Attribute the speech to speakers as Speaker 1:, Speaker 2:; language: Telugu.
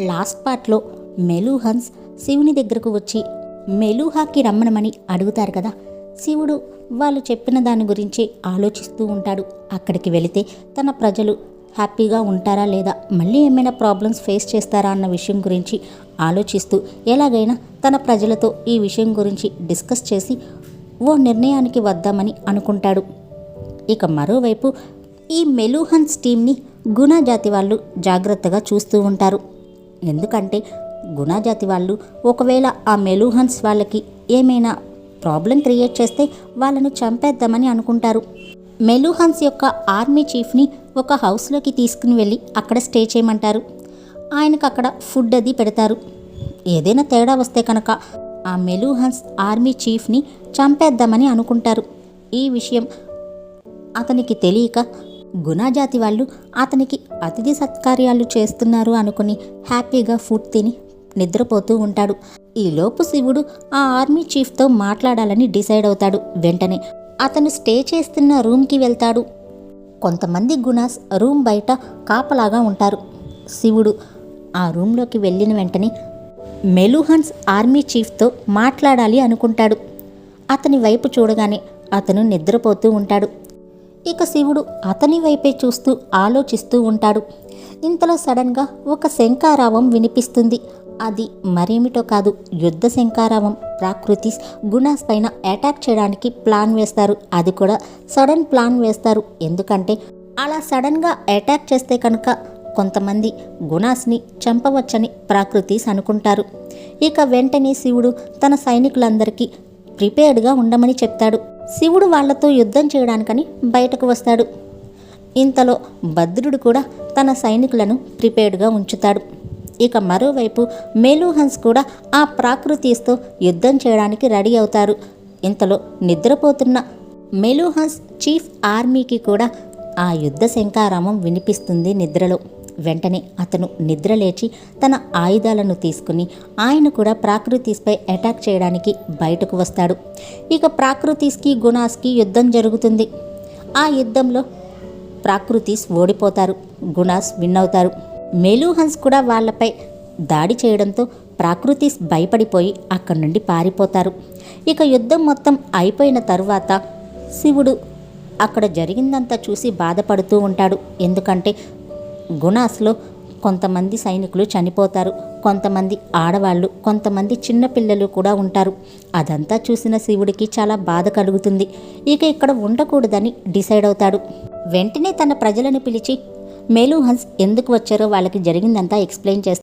Speaker 1: లాస్ట్ పార్ట్లో మెలూహన్స్ శివుని దగ్గరకు వచ్చి మెలూహాకి రమ్మనమని అడుగుతారు కదా. శివుడు వాళ్ళు చెప్పిన దాని గురించి ఆలోచిస్తూ ఉంటాడు. అక్కడికి వెళితే తన ప్రజలు హ్యాపీగా ఉంటారా లేదా మళ్ళీ ఏమైనా ప్రాబ్లమ్స్ ఫేస్ చేస్తారా అన్న విషయం గురించి ఆలోచిస్తూ ఎలాగైనా తన ప్రజలతో ఈ విషయం గురించి డిస్కస్ చేసి ఓ నిర్ణయానికి వద్దామని అనుకుంటాడు. ఇక మరోవైపు ఈ మెలూహన్స్ టీంని గుణ జాతి వాళ్ళు జాగ్రత్తగా చూస్తూ ఉంటారు. ఎందుకంటే గుణజాతి వాళ్ళు ఒకవేళ ఆ మెలూహన్స్ వాళ్ళకి ఏమైనా ప్రాబ్లం క్రియేట్ చేస్తే వాళ్ళను చంపేద్దామని అనుకుంటారు. మెలూహన్స్ యొక్క ఆర్మీ చీఫ్ని ఒక హౌస్లోకి తీసుకుని వెళ్ళి అక్కడ స్టే చేయమంటారు. ఆయనకు అక్కడ ఫుడ్ అది పెడతారు. ఏదైనా తేడా వస్తే కనుక ఆ మెలూహన్స్ ఆర్మీ చీఫ్ని చంపేద్దామని అనుకుంటారు. ఈ విషయం అతనికి తెలియక గుణాజాతి వాళ్ళు అతనికి అతిథి సత్కార్యాలు చేస్తున్నారు అనుకుని హ్యాపీగా ఫుడ్ తిని నిద్రపోతూ ఉంటాడు. ఈలోపు శివుడు ఆ ఆర్మీ చీఫ్తో మాట్లాడాలని డిసైడ్ అవుతాడు. వెంటనే అతను స్టే చేస్తున్న రూమ్కి వెళ్తాడు. కొంతమంది గుణాస్ రూమ్ బయట కాపలాగా ఉంటారు. శివుడు ఆ రూమ్లోకి వెళ్ళిన వెంటనే మెలుహన్స్ ఆర్మీ చీఫ్తో మాట్లాడాలి అనుకుంటాడు. అతని వైపు చూడగానే అతను నిద్రపోతూ ఉంటాడు. ఇక శివుడు అతని వైపే చూస్తూ ఆలోచిస్తూ ఉంటాడు. ఇంతలో సడన్గా ఒక శంకారావం వినిపిస్తుంది. అది మరేమిటో కాదు యుద్ధ శంకారావం ప్రాకృతిస్ గుణాస్ పైన అటాక్ చేయడానికి ప్లాన్ వేస్తారు. అది కూడా సడన్ ప్లాన్ వేస్తారు. ఎందుకంటే అలా సడన్గా అటాక్ చేస్తే కనుక కొంతమంది గుణాస్ని చంపవచ్చని ప్రాకృతిస్ అనుకుంటారు. ఇక వెంటనే శివుడు తన సైనికులందరికీ ప్రిపేర్డ్గా ఉండమని చెప్తాడు. శివుడు వాళ్ళతో యుద్ధం చేయడానికని బయటకు వస్తాడు. ఇంతలో భద్రుడు కూడా తన సైనికులను ప్రిపేర్డ్గా ఉంచుతాడు. ఇక మరోవైపు మేలుహన్స్ కూడా ఆ ప్రాకృతిస్తో యుద్ధం చేయడానికి రెడీ అవుతారు. ఇంతలో నిద్రపోతున్న మేలుహన్స్ చీఫ్ ఆర్మీకి కూడా ఆ యుద్ధ శంకారామం వినిపిస్తుంది నిద్రలో. వెంటనే అతను నిద్రలేచి తన ఆయుధాలను తీసుకుని ఆయన కూడా ప్రాకృతిస్పై అటాక్ చేయడానికి బయటకు వస్తాడు. ఇక ప్రాకృతిస్కి గుణాస్కి యుద్ధం జరుగుతుంది. ఆ యుద్ధంలో ప్రాకృతిస్ ఓడిపోతారు గుణాస్ విన్ అవుతారు మెలూహన్స్ కూడా వాళ్ళపై దాడి చేయడంతో ప్రాకృతిస్ భయపడిపోయి అక్కడి నుండి పారిపోతారు. ఇక యుద్ధం మొత్తం అయిపోయిన తరువాత శివుడు అక్కడ జరిగిందంతా చూసి బాధపడుతూ ఉంటాడు. ఎందుకంటే గుణాస్లో కొంతమంది సైనికులు చనిపోతారు. కొంతమంది ఆడవాళ్ళు కొంతమంది చిన్నపిల్లలు కూడా ఉంటారు. అదంతా చూసిన శివుడికి చాలా బాధ కలుగుతుంది. ఇక ఇక్కడ ఉండకూడదని డిసైడ్ అవుతాడు. వెంటనే తన ప్రజలను పిలిచి మేలుహన్స్ ఎందుకు వచ్చారో వాళ్ళకి జరిగిందంతా ఎక్స్ప్లెయిన్ చేస్తారు